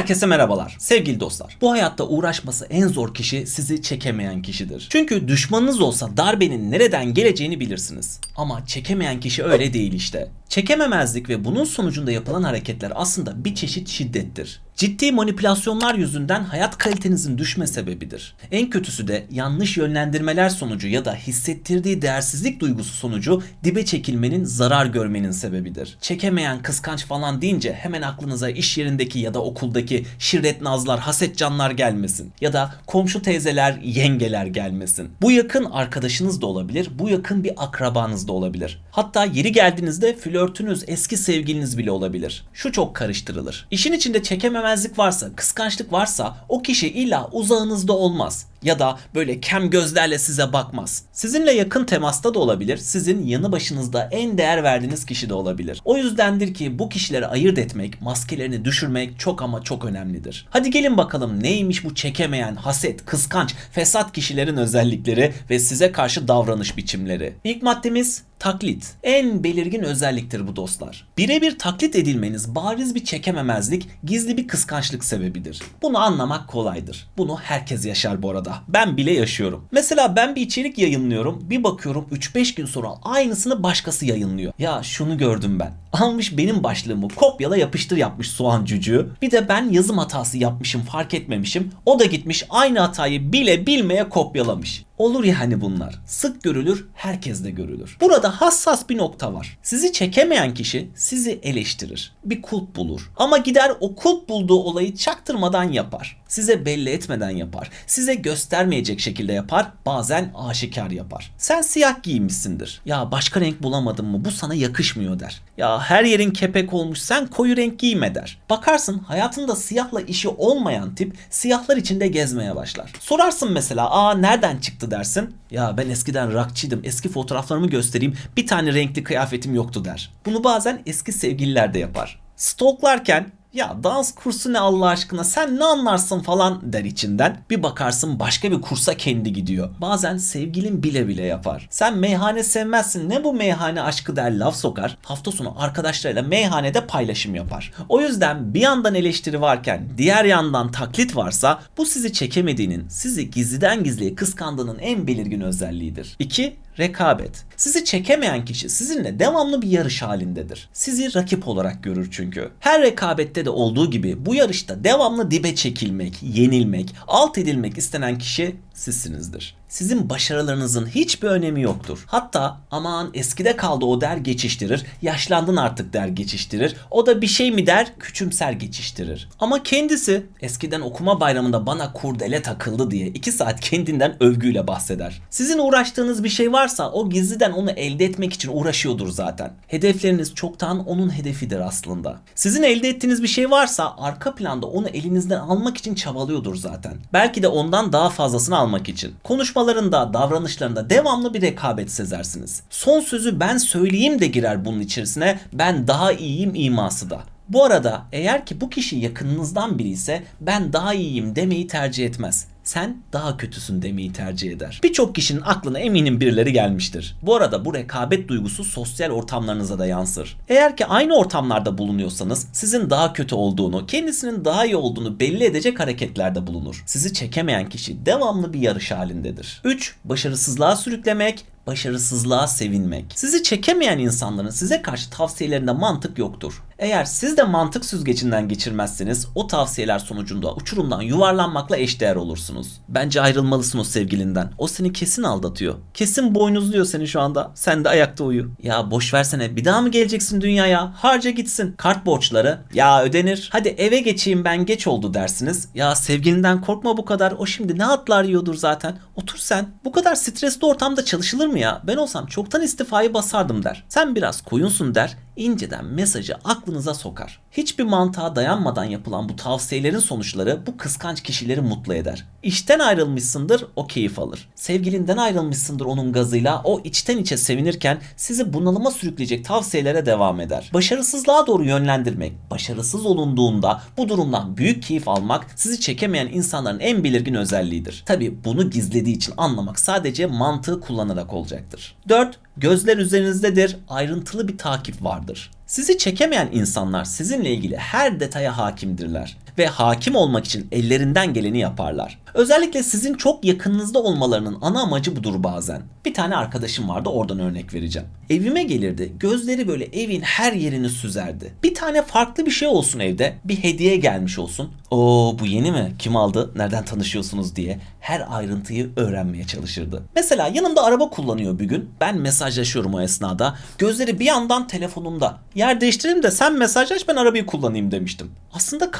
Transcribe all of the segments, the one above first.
Herkese merhabalar. Sevgili dostlar. Bu hayatta uğraşması en zor kişi sizi çekemeyen kişidir. Çünkü düşmanınız olsa darbenin nereden geleceğini bilirsiniz. Ama çekemeyen kişi öyle değil işte. Çekememezlik ve bunun sonucunda yapılan hareketler aslında bir çeşit şiddettir. Ciddi manipülasyonlar yüzünden hayat kalitenizin düşme sebebidir. En kötüsü de yanlış yönlendirmeler sonucu ya da hissettirdiği değersizlik duygusu sonucu dibe çekilmenin, zarar görmenin sebebidir. Çekemeyen, kıskanç falan deyince hemen aklınıza iş yerindeki ya da okuldaki şirret nazlar, haset canlar gelmesin. Ya da komşu teyzeler, yengeler gelmesin. Bu yakın arkadaşınız da olabilir, bu yakın bir akrabanız da olabilir. Hatta yeri geldiğinizde flörtünüz, eski sevgiliniz bile olabilir. Şu çok karıştırılır. İşin içinde çekememezlik varsa, kıskançlık varsa o kişi illa uzağınızda olmaz ya da böyle kem gözlerle size bakmaz. Sizinle yakın temasta da olabilir, sizin yanı başınızda en değer verdiğiniz kişi de olabilir. O yüzdendir ki bu kişileri ayırt etmek, maskelerini düşürmek çok ama çok önemlidir. Hadi gelin bakalım neymiş bu çekemeyen, haset, kıskanç, fesat kişilerin özellikleri ve size karşı davranış biçimleri. İlk maddemiz taklit. En belirgin özelliktir bu dostlar. Birebir taklit edilmeniz bariz bir çekememezlik, gizli bir kıskançlık sebebidir. Bunu anlamak kolaydır. Bunu herkes yaşar bu arada. Ben bile yaşıyorum. Mesela ben bir içerik yayınlıyorum. Bir bakıyorum 3-5 gün sonra aynısını başkası yayınlıyor. Ya şunu gördüm ben. Almış benim başlığımı kopyala yapıştır yapmış soğan cücüğü. Bir de ben yazım hatası yapmışım fark etmemişim. O da gitmiş aynı hatayı bile bilmeye kopyalamış. Olur yani bunlar. Sık görülür, herkes de görülür. Burada hassas bir nokta var. Sizi çekemeyen kişi sizi eleştirir. Bir kulp bulur. Ama gider o kulp bulduğu olayı çaktırmadan yapar. Size belli etmeden yapar. Size göstermeyecek şekilde yapar. Bazen aşikar yapar. Sen siyah giymişsindir. Ya başka renk bulamadın mı? Bu sana yakışmıyor der. Ya her yerin kepek olmuş sen koyu renk giyme der. Bakarsın hayatında siyahla işi olmayan tip siyahlar içinde gezmeye başlar. Sorarsın mesela aa nereden çıktı dersin. Ya ben eskiden rockçıydım eski fotoğraflarımı göstereyim bir tane renkli kıyafetim yoktu der. Bunu bazen eski sevgililer de yapar. Stalklarken ya dans kursu ne Allah aşkına sen ne anlarsın falan der içinden. Bir bakarsın başka bir kursa kendi gidiyor. Bazen sevgilin bile bile yapar. Sen meyhane sevmezsin ne bu meyhane aşkı der laf sokar. Hafta sonu arkadaşlarıyla meyhanede paylaşım yapar. O yüzden bir yandan eleştiri varken diğer yandan taklit varsa bu sizi çekemediğinin, sizi gizliden gizliye kıskandığının en belirgin özelliğidir. 2 rekabet. Sizi çekemeyen kişi sizinle devamlı bir yarış halindedir. Sizi rakip olarak görür çünkü. Her rekabette de olduğu gibi bu yarışta devamlı dibe çekilmek, yenilmek, alt edilmek istenen kişi sizsinizdir. Sizin başarılarınızın hiçbir önemi yoktur. Hatta aman eskide kaldı o der geçiştirir, yaşlandın artık der geçiştirir, o da bir şey mi der küçümser geçiştirir. Ama kendisi eskiden okuma bayramında bana kurdele takıldı diye 2 saat kendinden övgüyle bahseder. Sizin uğraştığınız bir şey varsa o gizliden onu elde etmek için uğraşıyordur zaten. Hedefleriniz çoktan onun hedefidir aslında. Sizin elde ettiğiniz bir şey varsa arka planda onu elinizden almak için çabalıyordur zaten. Belki de ondan daha fazlasını almak için. Konuşmalarında, davranışlarında devamlı bir rekabet sezersiniz. Son sözü ben söyleyeyim de girer bunun içerisine. Ben daha iyiyim iması da. Bu arada eğer ki bu kişi yakınınızdan biri ise ben daha iyiyim demeyi tercih etmez sen daha kötüsün demeyi tercih eder. Birçok kişinin aklına eminim birileri gelmiştir. Bu arada bu rekabet duygusu sosyal ortamlarınıza da yansır. Eğer ki aynı ortamlarda bulunuyorsanız sizin daha kötü olduğunu, kendisinin daha iyi olduğunu belli edecek hareketlerde bulunur. Sizi çekemeyen kişi devamlı bir yarış halindedir. 3. Başarısızlığa sürüklemek, başarısızlığa sevinmek. Sizi çekemeyen insanların size karşı tavsiyelerinde mantık yoktur. Eğer siz de mantık süzgecinden geçirmezseniz o tavsiyeler sonucunda uçurumdan yuvarlanmakla eşdeğer olursunuz. Bence ayrılmalısın o sevgilinden. O seni kesin aldatıyor. Kesin boynuzluyor seni şu anda. Sen de ayakta uyu. Ya boş versene bir daha mı geleceksin dünyaya? Harca gitsin. Kart borçları. Ya ödenir. Hadi eve geçeyim ben geç oldu dersiniz. Ya sevgilinden korkma bu kadar. O şimdi ne atlar yiyordur zaten. Otur sen. Bu kadar stresli ortamda çalışılır mı ya? Ben olsam çoktan istifayı basardım der. Sen biraz koyunsun der inceden mesajı aklınıza sokar. Hiçbir mantığa dayanmadan yapılan bu tavsiyelerin sonuçları bu kıskanç kişileri mutlu eder. İşten ayrılmışsındır o keyif alır. Sevgilinden ayrılmışsındır onun gazıyla o içten içe sevinirken sizi bunalıma sürükleyecek tavsiyelere devam eder. Başarısızlığa doğru yönlendirmek, başarısız olunduğunda bu durumdan büyük keyif almak sizi çekemeyen insanların en belirgin özelliğidir. Tabi bunu gizlediği için anlamak sadece mantığı kullanarak olacaktır. 4. Gözler üzerinizdedir, ayrıntılı bir takip vardır. Sizi çekemeyen insanlar sizinle ilgili her detaya hakimdirler. Ve hakim olmak için ellerinden geleni yaparlar. Özellikle sizin çok yakınınızda olmalarının ana amacı budur bazen. Bir tane arkadaşım vardı oradan örnek vereceğim. Evime gelirdi. Gözleri böyle evin her yerini süzerdi. Bir tane farklı bir şey olsun evde. Bir hediye gelmiş olsun. Oo bu yeni mi? Kim aldı? Nereden tanışıyorsunuz diye her ayrıntıyı öğrenmeye çalışırdı. Mesela yanımda araba kullanıyor bir gün. Ben mesajlaşıyorum o esnada. Gözleri bir yandan telefonumda. Yer değiştireyim de sen mesajlaş ben arabayı kullanayım demiştim. Aslında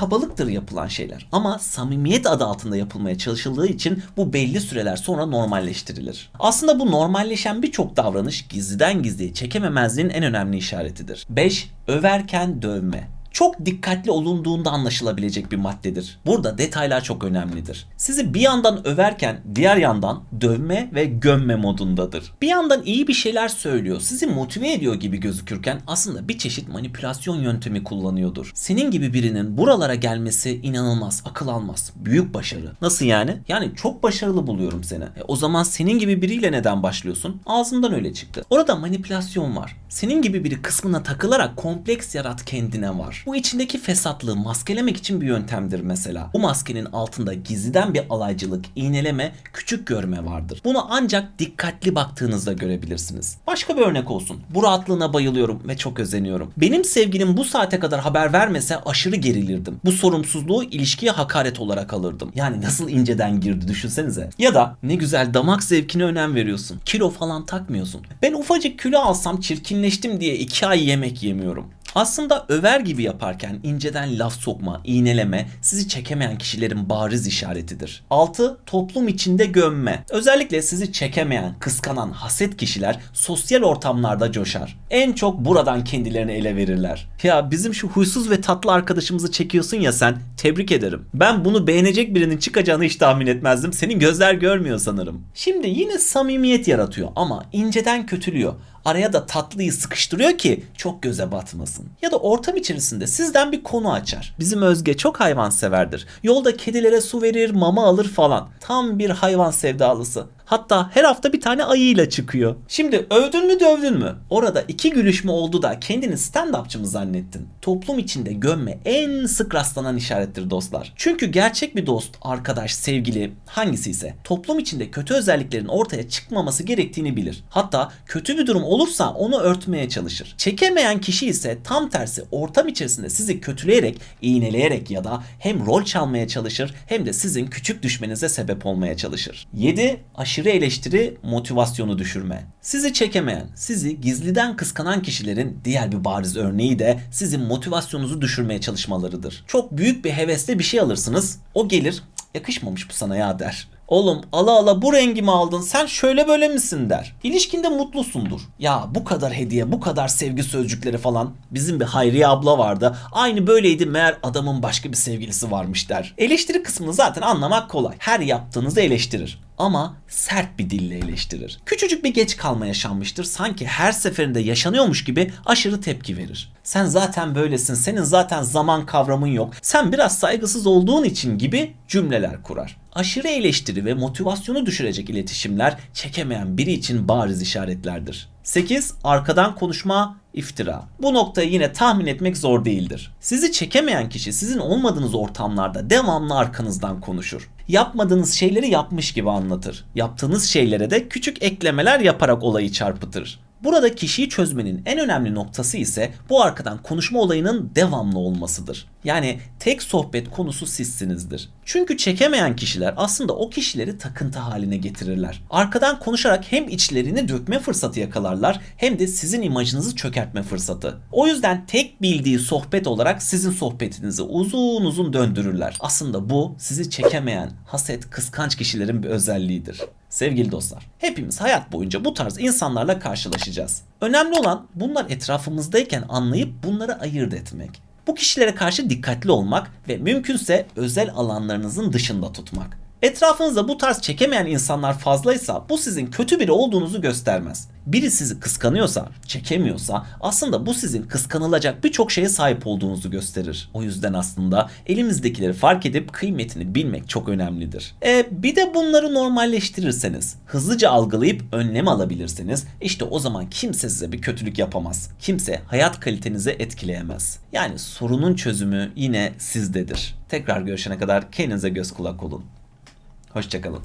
kabalıktır yapılan şeyler. Ama samimiyet adı altında yapılmaya çalışıldığı için bu belli süreler sonra normalleştirilir. Aslında bu normalleşen birçok davranış gizliden gizliye çekememezliğin en önemli işaretidir. 5. Överken dövme çok dikkatli olunduğunda anlaşılabilecek bir maddedir. Burada detaylar çok önemlidir. Sizi bir yandan överken diğer yandan dövme ve gömme modundadır. Bir yandan iyi bir şeyler söylüyor, sizi motive ediyor gibi gözükürken aslında bir çeşit manipülasyon yöntemi kullanıyordur. Senin gibi birinin buralara gelmesi inanılmaz, akıl almaz. Büyük başarı. Nasıl yani? Yani çok başarılı buluyorum seni. E, o zaman senin gibi biriyle neden başlıyorsun? Ağzından öyle çıktı. Orada manipülasyon var. Senin gibi biri kısmına takılarak kompleks yarat kendine var. Bu içindeki fesatlığı maskelemek için bir yöntemdir mesela. Bu maskenin altında gizliden bir alaycılık, iğneleme, küçük görme vardır. Bunu ancak dikkatli baktığınızda görebilirsiniz. Başka bir örnek olsun. Bu rahatlığına bayılıyorum ve çok özeniyorum. Benim sevgilim bu saate kadar haber vermese aşırı gerilirdim. Bu sorumsuzluğu ilişkiye hakaret olarak alırdım. Yani nasıl inceden girdi düşünsenize. Ya da ne güzel damak zevkine önem veriyorsun. Kilo falan takmıyorsun. Ben ufacık kilo alsam çirkinleştim diye iki ay yemek yemiyorum. Aslında över gibi yaparken inceden laf sokma, iğneleme sizi çekemeyen kişilerin bariz işaretidir. 6. Toplum içinde gömme. Özellikle sizi çekemeyen, kıskanan, haset kişiler sosyal ortamlarda coşar. En çok buradan kendilerini ele verirler. Ya bizim şu huysuz ve tatlı arkadaşımızı çekiyorsun ya sen. Tebrik ederim. Ben bunu beğenecek birinin çıkacağını hiç tahmin etmezdim. Senin gözler görmüyor sanırım. Şimdi yine samimiyet yaratıyor ama inceden kötülüyor. Araya da tatlıyı sıkıştırıyor ki çok göze batmasın. Ya da ortam içerisinde sizden bir konu açar. Bizim Özge çok hayvanseverdir. Yolda kedilere su verir, mama alır falan. Tam bir hayvan sevdalısı. Hatta her hafta bir tane ayıyla çıkıyor. Şimdi övdün mü dövdün mü? Orada iki gülüşme oldu da kendini stand-upçı mı zannettin? Toplum içinde gömme en sık rastlanan işarettir dostlar. Çünkü gerçek bir dost, arkadaş, sevgili hangisi ise toplum içinde kötü özelliklerin ortaya çıkmaması gerektiğini bilir. Hatta kötü bir durum olursa onu örtmeye çalışır. Çekemeyen kişi ise tam tersi ortam içerisinde sizi kötüleyerek, iğneleyerek ya da hem rol çalmaya çalışır hem de sizin küçük düşmenize sebep olmaya çalışır. 7. Aşırı eleştiri motivasyonu düşürme. Sizi çekemeyen, sizi gizliden kıskanan kişilerin diğer bir bariz örneği de sizin motivasyonunuzu düşürmeye çalışmalarıdır. Çok büyük bir hevesle bir şey alırsınız. O gelir, "Cık, yakışmamış bu sana ya der. Oğlum ala ala bu rengimi aldın sen şöyle böyle misin der. İlişkinde mutlusundur. Ya bu kadar hediye bu kadar sevgi sözcükleri falan. Bizim bir Hayriye abla vardı. Aynı böyleydi meğer adamın başka bir sevgilisi varmış der. Eleştiri kısmını zaten anlamak kolay. Her yaptığınızı eleştirir ama sert bir dille eleştirir. Küçücük bir geç kalma yaşanmıştır. Sanki her seferinde yaşanıyormuş gibi aşırı tepki verir. Sen zaten böylesin. Senin zaten zaman kavramın yok. Sen biraz saygısız olduğun için gibi cümleler kurar. Aşırı eleştiri ve motivasyonu düşürecek iletişimler çekemeyen biri için bariz işaretlerdir. 8. Arkadan konuşma, iftira. Bu noktayı yine tahmin etmek zor değildir. Sizi çekemeyen kişi sizin olmadığınız ortamlarda devamlı arkanızdan konuşur. Yapmadığınız şeyleri yapmış gibi anlatır. Yaptığınız şeylere de küçük eklemeler yaparak olayı çarpıtır. Burada kişiyi çözmenin en önemli noktası ise bu arkadan konuşma olayının devamlı olmasıdır. Yani tek sohbet konusu sizsinizdir. Çünkü çekemeyen kişiler aslında o kişileri takıntı haline getirirler. Arkadan konuşarak hem içlerini dökme fırsatı yakalarlar hem de sizin imajınızı çökertme fırsatı. O yüzden tek bildiği sohbet olarak sizin sohbetinizi uzun uzun döndürürler. Aslında bu sizi çekemeyen, haset, kıskanç kişilerin bir özelliğidir. Sevgili dostlar, hepimiz hayat boyunca bu tarz insanlarla karşılaşacağız. Önemli olan bunlar etrafımızdayken anlayıp bunları ayırt etmek. Bu kişilere karşı dikkatli olmak ve mümkünse özel alanlarınızın dışında tutmak. Etrafınızda bu tarz çekemeyen insanlar fazlaysa bu sizin kötü biri olduğunuzu göstermez. Biri sizi kıskanıyorsa, çekemiyorsa aslında bu sizin kıskanılacak birçok şeye sahip olduğunuzu gösterir. O yüzden aslında elimizdekileri fark edip kıymetini bilmek çok önemlidir. E bir de bunları normalleştirirseniz, hızlıca algılayıp önlem alabilirseniz işte o zaman kimse size bir kötülük yapamaz. Kimse hayat kalitenizi etkileyemez. Yani sorunun çözümü yine sizdedir. Tekrar görüşene kadar kendinize göz kulak olun. Hoşçakalın.